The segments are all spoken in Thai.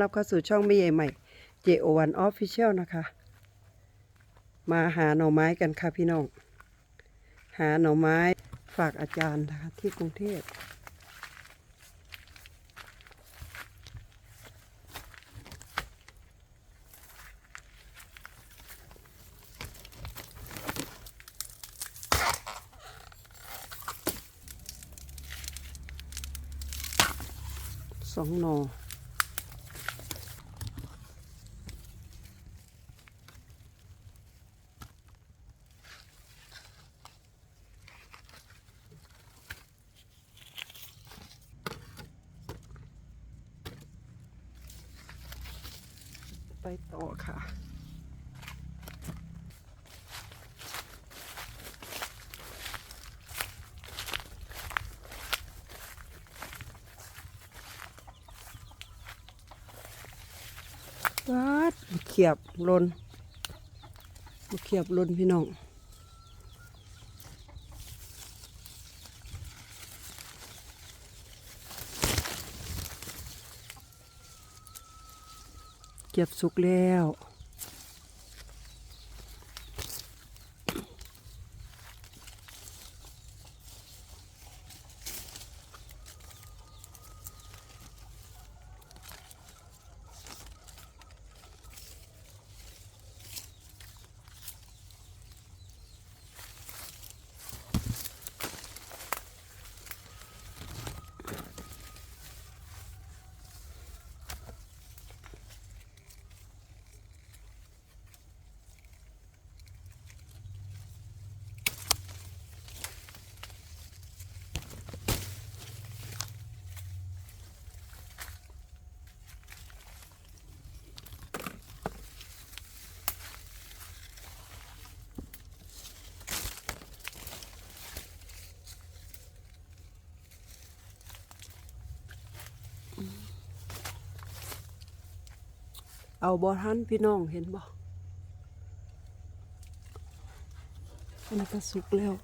รับเข้าสู่ช่องไม่ใหญ่ใหม่ JO1 Official นะคะ มาหาหน่อไม้กันค่ะพี่น้อง หาหน่อไม้ฝากอาจารย์นะคะที่กรุงเทพสองหน่อ ไปต่อค่ะวัดเขียบลนเขียบลนพี่น้อง เก็บสุกแล้ว เอาบอทันพี่น้องเห็นบ่อันนี้ก็สุกแล้ว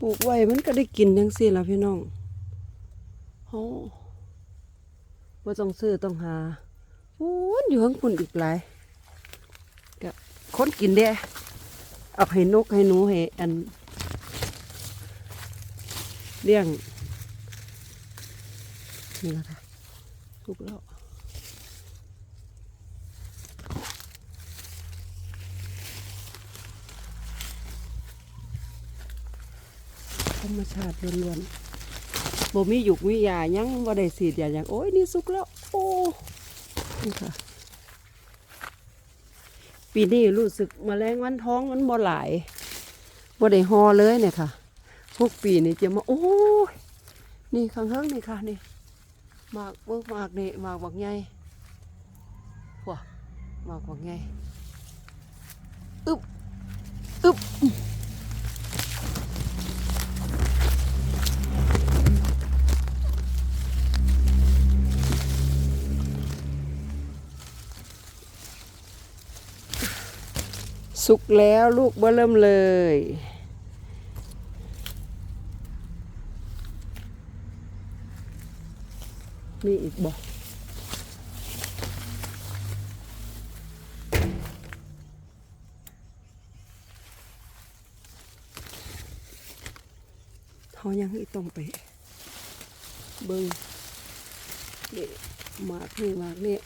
ปลูกไว้มันก็ได้กินจังซี่ล่ะพี่น้องโอ้ว่าต้องซื้อต้องหาพูนอยู่ข้างปุ่นอีกหลายก็คนกินเด้เอาให้นกให้หนูให้อันเลี้ยง นี่แหละค่ะถูกแล้วธรรมชาติล้วนๆบ่มีหยุกมียายังบ่ได้สีดยาอย่างโอ้ยนี่สุกแล้ว โอ้นี่ค่ะ ปีนี้รู้สึกมแมลงวันท้องมันบ่หลายบ่ได้ฮอเลยเนี่ยค่ะ พวกปีนี้จะมา โอ้ยนี่ข้างเฮิงนี่ค่ะนี่ หมากเบิกหมากนี่หมากบักใหญ่ว้าหมากบักใหญ่อึบอึบสุกแล้วลูกเบิ่มเลย มีอีกบอกเขายังอีต้องไปเบิ้งนี่มากนี่มากนี่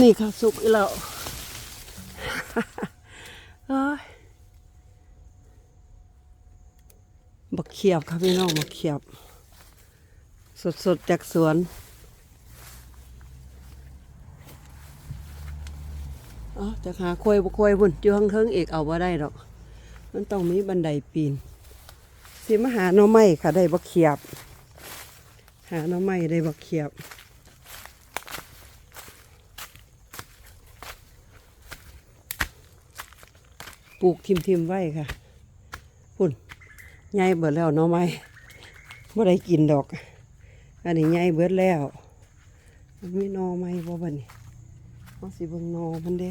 นี่ค่ะสุกอีแล้ว เอ้ย บักเขียบครับพี่น้องบักเขียบ สดๆจากสวนอ๋อจะหาควยบ่ควยพุ่นอยู่ข้างเทิงเอกเอาว่าได้หรอก มันต้องมีบันไดปีนสิมาหาหน่อไม้ค่ะได้บักเขียบ หาหน่อไม้ได้บักเขียบปลูกทิมๆไว้ค่ะพุ่น ใหญ่เบิดแล้วเนอะไหมไม่ได้กินดอก อันนี้ใหญ่เบิดแล้วมันมีนอไหมบ่บันนี้เาสิบิ่งนอมันเด้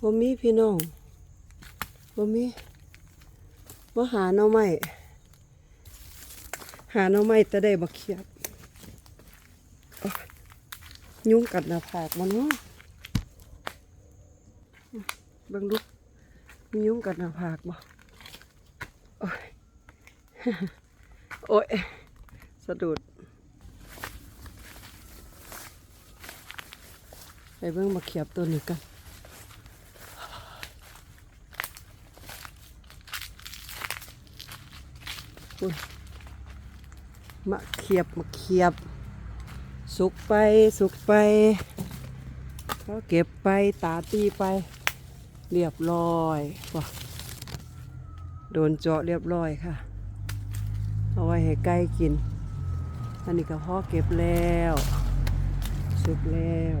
บ่มีพี่น้องบ่มี บ่หาหน่อไม้หาหน่อไม้แต่ได้บักเขียบยยุงกัดหน้าผากมันเนาะเบิ่งดูมียุ่งกัดหน้าผากบ่โอ้ยโอ้ยสะดุดไปเบิ่งบักเขียบตัวนี้กัน อุ้ย มะเขียบมะเขียบ สุกไปสุกไปก็เก็บไปตาตีไป เรียบร้อยว่ะโดนเจาะเรียบร้อยค่ะ เอาไว้ให้ไก่กิน อันนี้ก็พ่อเก็บแล้ว สุกแล้ว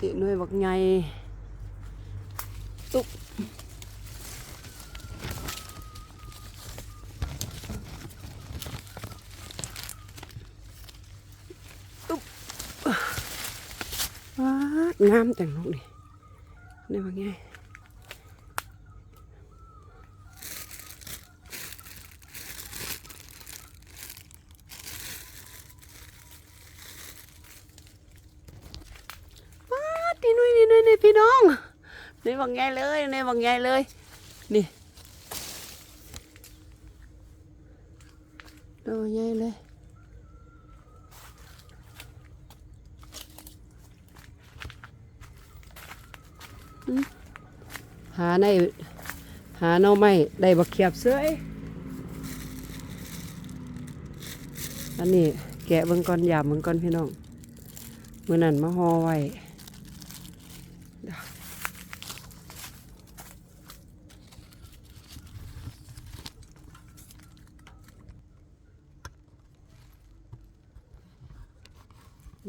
อีกหน่วยบักไงตุ๊บ ว้า งามจังลูกนี่ได้ว่าไงว้าดีนุ่ยดีนุ่ยนี่พี่น้องนี่ว่าไงเลยนี่ว่าไงเลย นี่ดูว่าไงเลย หาในหาเนาไม่ได้บักเขียบเสื้อยอันนี้แกะเบิ่งก่อนหยาบเบิ่งก่อนพี่น้องมือนั่นมาห่อไว้ย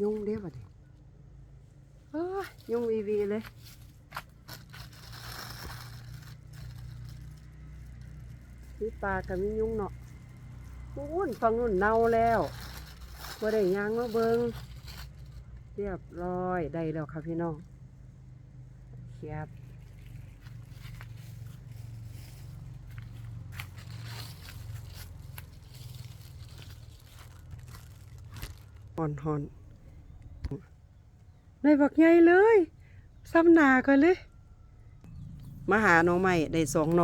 วยุงเด้บัดนี้เอ้ยยุงวีวีเลย มีปลากับมียุงเนาะนู่นฟังนู่นเน่าแล้วว่าได้ยางมาเบิงเรียบร้อยได้แล้วค่ะพี่น้องเขียบหอนหอนในบักใหญ่เลยซ้ำหนากันเลย มาหาน้องใหม่ได้สองน้อง